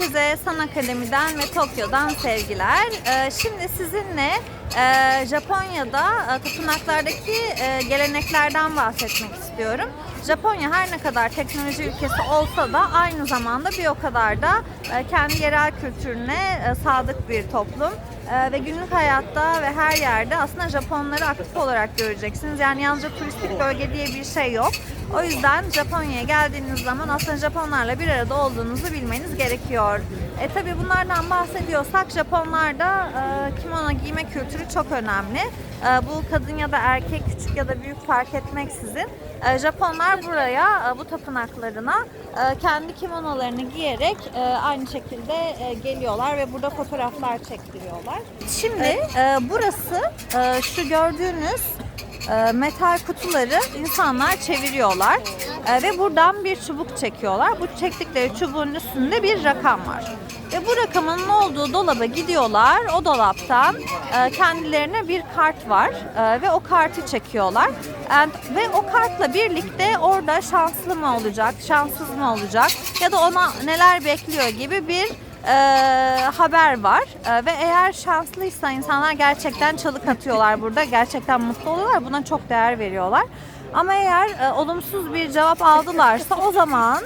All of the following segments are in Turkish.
Herkese San Akademi'den ve Tokyo'dan sevgiler. Ee, Şimdi sizinle e, Japonya'da e, tapınaklardaki e, geleneklerden bahsetmek istiyorum. Japonya her ne kadar teknoloji ülkesi olsa da aynı zamanda bir o kadar da kendi yerel kültürüne sadık bir toplum. Ve günlük hayatta ve her yerde aslında Japonları aktif olarak göreceksiniz. Yani yalnızca turistik bölge diye bir şey yok. O yüzden Japonya'ya geldiğiniz zaman aslında Japonlarla bir arada olduğunuzu bilmeniz gerekiyor. E tabi bunlardan bahsediyorsak Japonlarda e, kimono giyme kültürü çok önemli. E, bu kadın ya da erkek, küçük ya da büyük fark etmeksizin e, Japonlar buraya, e, bu tapınaklarına e, kendi kimonolarını giyerek e, aynı şekilde e, geliyorlar ve burada fotoğraflar çektiriyorlar. Şimdi e, burası e, şu gördüğünüz e, metal kutuları insanlar çeviriyorlar E, ve buradan bir çubuk çekiyorlar. Bu çektikleri çubuğun üstünde bir rakam var. Ve bu rakamın olduğu dolaba gidiyorlar. O dolaptan e, kendilerine bir kart var E, ve o kartı çekiyorlar. Ve o kartla birlikte orada şanslı mı olacak, şanssız mı olacak ya da ona neler bekliyor gibi bir e, haber var. E, ve eğer şanslıysa insanlar gerçekten çalık atıyorlar burada. Gerçekten mutlu oluyorlar. Buna çok değer veriyorlar. Ama eğer e, olumsuz bir cevap aldılarsa o zaman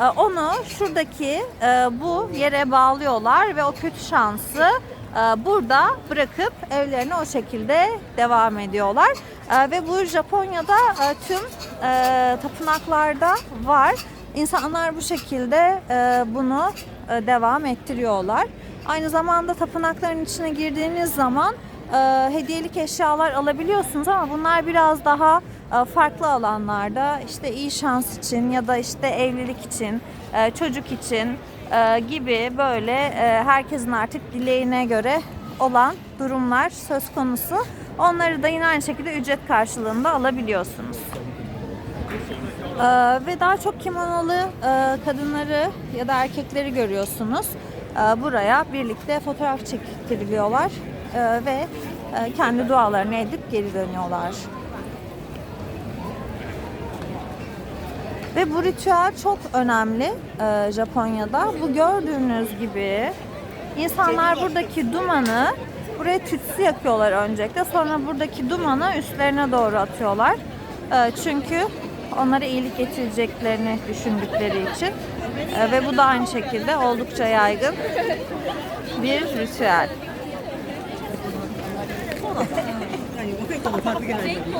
e, onu şuradaki e, bu yere bağlıyorlar ve o kötü şansı e, burada bırakıp evlerine o şekilde devam ediyorlar. E, ve bu Japonya'da e, tüm e, tapınaklarda var. İnsanlar bu şekilde e, bunu e, devam ettiriyorlar. Aynı zamanda tapınakların içine girdiğiniz zaman e, hediyelik eşyalar alabiliyorsunuz ama bunlar biraz daha farklı alanlarda işte iyi şans için ya da işte evlilik için, çocuk için gibi böyle herkesin artık dileğine göre olan durumlar söz konusu. Onları da yine aynı şekilde ücret karşılığında alabiliyorsunuz. Ee, ve daha çok kimonolu e, kadınları ya da erkekleri görüyorsunuz. Ee, buraya birlikte fotoğraf çektiriliyorlar Ee, ve e, kendi dualarını edip geri dönüyorlar. Ve bu ritüel çok önemli e, Japonya'da. Bu gördüğünüz gibi insanlar buradaki dumanı buraya tütsü yakıyorlar öncelikle. Sonra buradaki dumanı üstlerine doğru atıyorlar. E, çünkü onlara iyilik getireceklerini düşündükleri için. E, ve bu da aynı şekilde oldukça yaygın bir ritüel.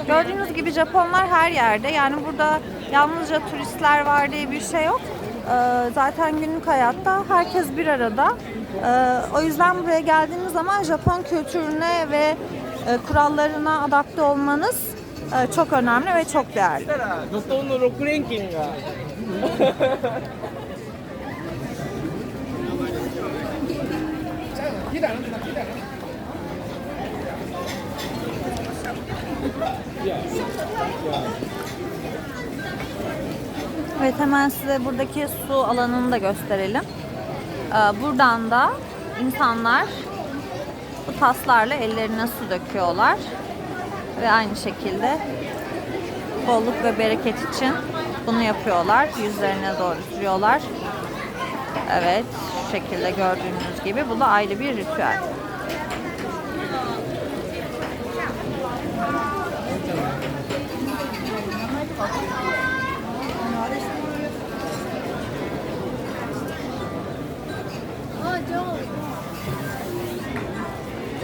Gördüğünüz gibi Japonlar her yerde. Yani burada yalnızca turistler var diye bir şey yok. Ee, zaten günlük hayatta herkes bir arada. Ee, o yüzden buraya geldiğiniz zaman Japon kültürüne ve e, kurallarına adapte olmanız ee, çok önemli ve çok değerli. Evet hemen size buradaki su alanını da gösterelim. Ee, buradan da insanlar bu taslarla ellerine su döküyorlar. Ve aynı şekilde bolluk ve bereket için bunu yapıyorlar. Yüzlerine doğru sürüyorlar. Evet şu şekilde gördüğünüz gibi bu da ayrı bir ritüel.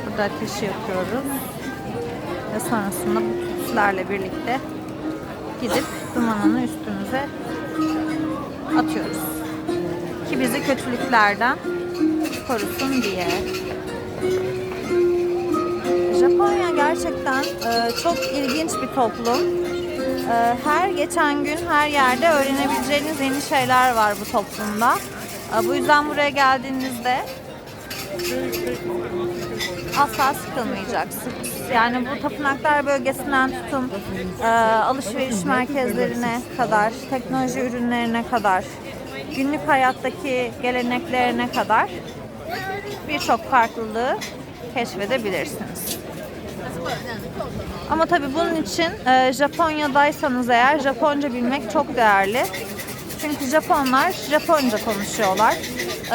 Burada ateşi yapıyoruz. Sonrasında bu tütsülerle birlikte gidip dumanını üstümüze atıyoruz. Ki bizi kötülüklerden korusun diye. Japonya gerçekten e, çok ilginç bir toplum. E, her geçen gün her yerde öğrenebileceğiniz yeni şeyler var bu toplumda. E, bu yüzden buraya geldiğinizde asla sıkılmayacaksınız. Yani bu tapınaklar bölgesinden tutun e, alışveriş merkezlerine kadar, teknoloji ürünlerine kadar, günlük hayattaki geleneklerine kadar birçok farklılığı keşfedebilirsiniz. Ama tabii bunun için e, Japonya'daysanız eğer Japonca bilmek çok değerli. Çünkü Japonlar Japonca konuşuyorlar. Ee,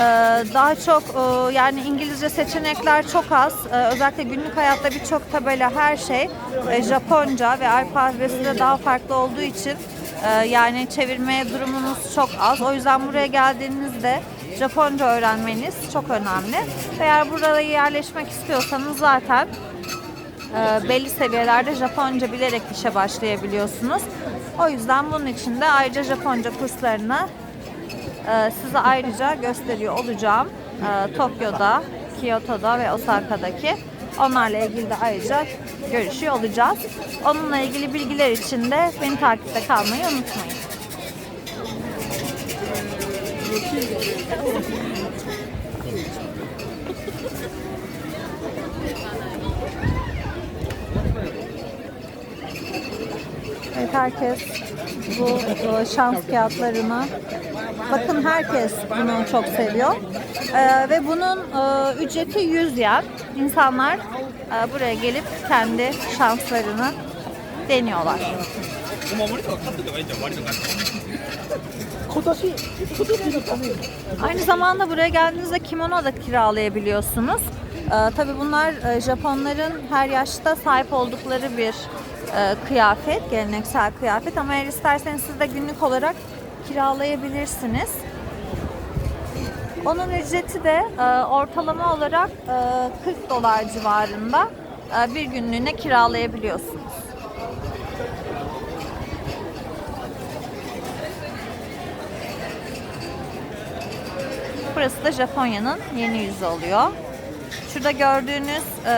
daha çok e, yani İngilizce seçenekler çok az. Ee, özellikle günlük hayatta birçok tabela her şey e, Japonca ve alfabesi de daha farklı olduğu için e, yani çevirme durumunuz çok az. O yüzden buraya geldiğinizde Japonca öğrenmeniz çok önemli. Eğer buraya yerleşmek istiyorsanız zaten belli seviyelerde Japonca bilerek işe başlayabiliyorsunuz. O yüzden bunun için de ayrıca Japonca kurslarını e, size ayrıca gösteriyor olacağım. E, Tokyo'da, Kyoto'da ve Osaka'daki. Onlarla ilgili de ayrıca görüşüyor olacağız. Onunla ilgili bilgiler için de beni takipte kalmayı unutmayın. Evet herkes bu e, şans kağıtlarına Bakın herkes bunu çok seviyor. Ee, ve bunun e, ücreti 100 yen. İnsanlar e, buraya gelip kendi şanslarını deniyorlar. Aynı zamanda buraya geldiğinizde kimono da kiralayabiliyorsunuz. Ee, tabii bunlar e, Japonların her yaşta sahip oldukları bir e, kıyafet, geleneksel kıyafet ama eğer isterseniz siz de günlük olarak kiralayabilirsiniz. Onun ücreti de e, ortalama olarak e, 40 dolar civarında e, bir günlüğüne kiralayabiliyorsunuz. Burası da Japonya'nın yeni yüzü oluyor. Şurada gördüğünüz e,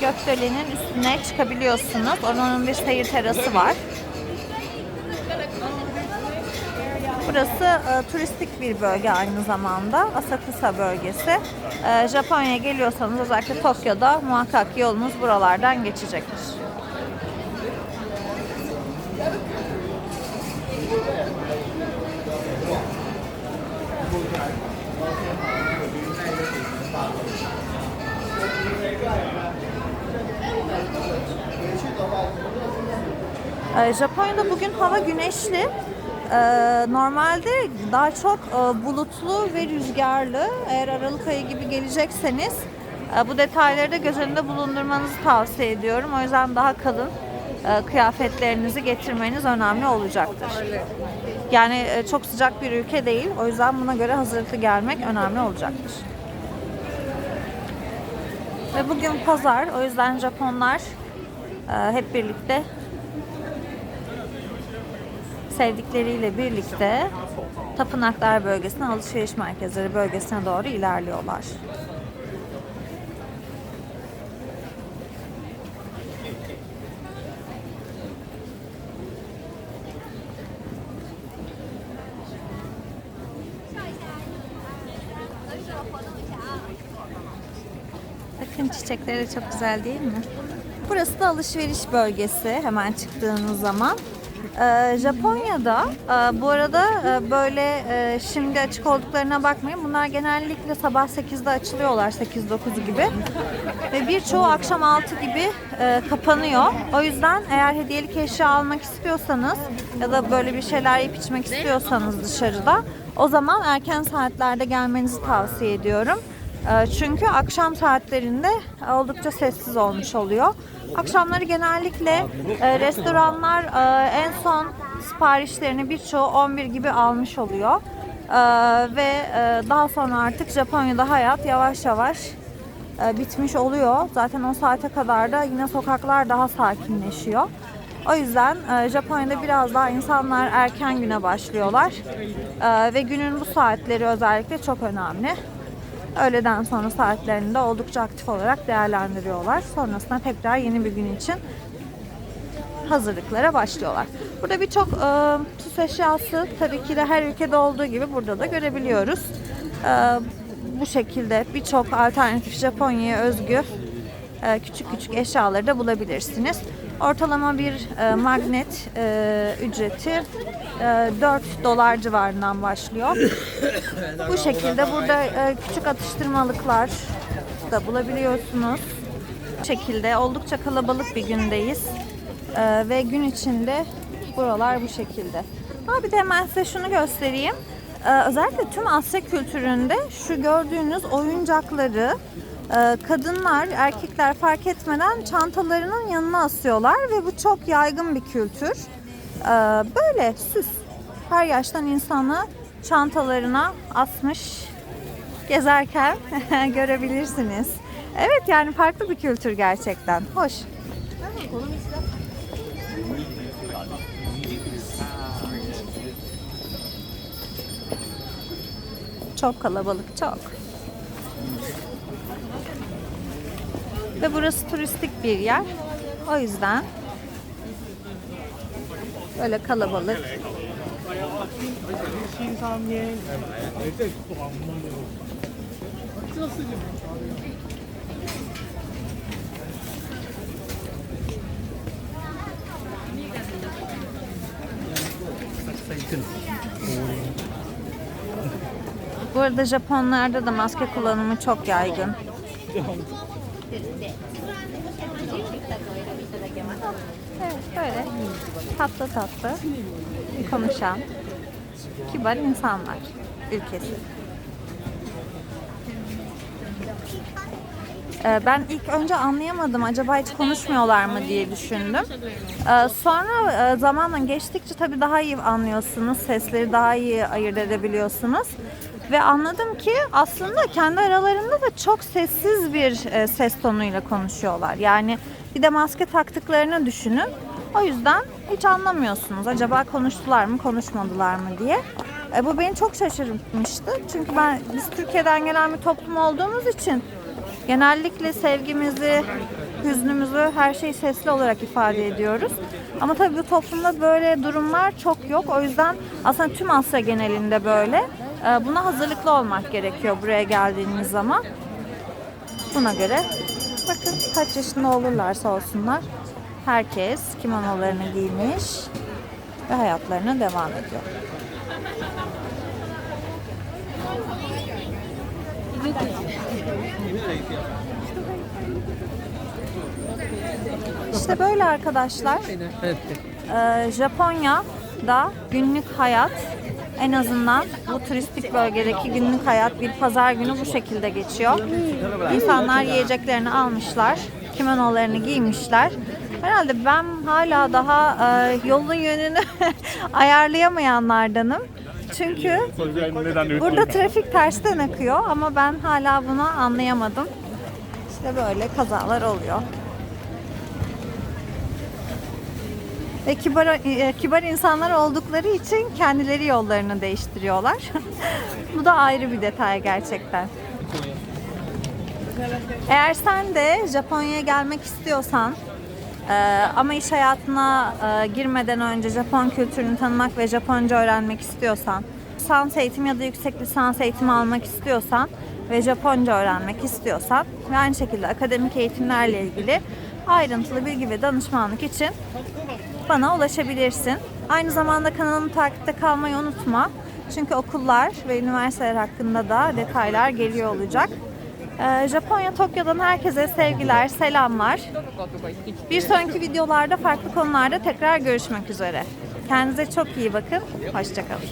gökdelenin üstüne çıkabiliyorsunuz. Onun bir seyir terası var. Burası e, turistik bir bölge aynı zamanda. Asakusa bölgesi. E, Japonya'ya geliyorsanız özellikle Tokyo'da muhakkak yolunuz buralardan geçecektir. Ee, Japonya'da bugün hava güneşli. Ee, normalde daha çok e, bulutlu ve rüzgarlı. Eğer Aralık ayı gibi gelecekseniz e, bu detayları da göz önünde bulundurmanızı tavsiye ediyorum. O yüzden daha kalın e, kıyafetlerinizi getirmeniz önemli olacaktır. Yani çok sıcak bir ülke değil. O yüzden buna göre hazırlıklı gelmek önemli olacaktır. Ve bugün pazar. O yüzden Japonlar hep birlikte sevdikleriyle birlikte tapınaklar bölgesine, alışveriş merkezleri bölgesine doğru ilerliyorlar. Bakın çiçekleri çok güzel değil mi? Burası da alışveriş bölgesi hemen çıktığınız zaman. Ee, Japonya'da e, bu arada e, böyle e, şimdi açık olduklarına bakmayın. Bunlar genellikle sabah 8'de açılıyorlar 8-9 gibi. Ve birçoğu akşam 6 gibi kapanıyor. O yüzden eğer hediyelik eşya almak istiyorsanız ya da böyle bir şeyler yiyip içmek istiyorsanız dışarıda o zaman erken saatlerde gelmenizi tavsiye ediyorum. E, Çünkü akşam saatlerinde oldukça sessiz olmuş oluyor. Akşamları genellikle e, restoranlar e, en son siparişlerini birçoğu 11 gibi almış oluyor. E, ve daha sonra artık Japonya'da hayat yavaş yavaş bitmiş oluyor. Zaten o saate kadar da yine sokaklar daha sakinleşiyor. O yüzden Japonya'da biraz daha insanlar erken güne başlıyorlar. Ve günün bu saatleri özellikle çok önemli. Öğleden sonra saatlerinde oldukça aktif olarak değerlendiriyorlar. Sonrasında tekrar yeni bir gün için hazırlıklara başlıyorlar. Burada birçok e, süs eşyası tabii ki de her ülkede olduğu gibi burada da görebiliyoruz. E, bu şekilde birçok alternatif Japonya'ya özgü e, küçük küçük eşyaları da bulabilirsiniz. Ortalama bir e, magnet e, ücreti e, 4 dolar civarından başlıyor. Bu şekilde burada e, küçük atıştırmalıklar da bulabiliyorsunuz. Bu şekilde oldukça kalabalık bir gündeyiz. E, ve gün içinde buralar bu şekilde. Ha bir de hemen size şunu göstereyim. e, özellikle tüm Asya kültüründe şu gördüğünüz oyuncakları kadınlar, erkekler fark etmeden çantalarının yanına asıyorlar ve bu çok yaygın bir kültür. E, böyle süs. Her yaştan insanı çantalarına asmış gezerken görebilirsiniz. Evet yani farklı bir kültür gerçekten. Hoş. Çok kalabalık, çok. Ve burası turistik bir yer. O yüzden böyle kalabalık. Bu arada Japonlarda da maske kullanımı çok yaygın. Evet böyle tatlı tatlı konuşan kibar insanlar ülkesi. Ee, Ben ilk önce anlayamadım acaba hiç konuşmuyorlar mı diye düşündüm. Ee, Sonra e, zamanla geçtikçe tabii daha iyi anlıyorsunuz, sesleri daha iyi ayırt edebiliyorsunuz. Ve anladım ki aslında kendi aralarında da çok sessiz bir e, ses tonuyla konuşuyorlar. Yani bir de maske taktıklarını düşünün. O yüzden hiç anlamıyorsunuz. Acaba konuştular mı, konuşmadılar mı diye. E, bu beni çok şaşırtmıştı. Çünkü ben biz Türkiye'den gelen bir toplum olduğumuz için genellikle sevgimizi, hüznümüzü her şeyi sesli olarak ifade ediyoruz. Ama tabii bu toplumda böyle durumlar çok yok. O yüzden aslında tüm Asya genelinde böyle. E, Buna hazırlıklı olmak gerekiyor buraya geldiğiniz zaman. Buna göre bakın kaç yaşında olurlarsa olsunlar herkes kimonolarını giymiş ve hayatlarına devam ediyor. İşte böyle arkadaşlar. Ee, Japonya'da günlük hayat en azından bu turistik bölgedeki günlük hayat bir pazar günü bu şekilde geçiyor. İnsanlar yiyeceklerini almışlar, kimonolarını giymişler. Herhalde ben hala daha e, yolun yönünü ayarlayamayanlardanım. Çünkü burada trafik tersten akıyor ama ben hala bunu anlayamadım. İşte böyle kazalar oluyor. Ve kibar, e, kibar insanlar oldukları için kendileri yollarını değiştiriyorlar. Bu da ayrı bir detay gerçekten. Eğer sen de Japonya'ya gelmek istiyorsan e, ama iş hayatına e, girmeden önce Japon kültürünü tanımak ve Japonca öğrenmek istiyorsan, lisans eğitimi ya da yüksek lisans eğitimi almak istiyorsan ve Japonca öğrenmek istiyorsan ve aynı şekilde akademik eğitimlerle ilgili ayrıntılı bilgi ve danışmanlık için bana ulaşabilirsin. Aynı zamanda kanalımı takipte kalmayı unutma. Çünkü okullar ve üniversiteler hakkında da detaylar geliyor olacak. Ee, Japonya Tokyo'dan herkese sevgiler, selamlar. Bir sonraki videolarda farklı konularda tekrar görüşmek üzere. Kendinize çok iyi bakın. Hoşçakalın.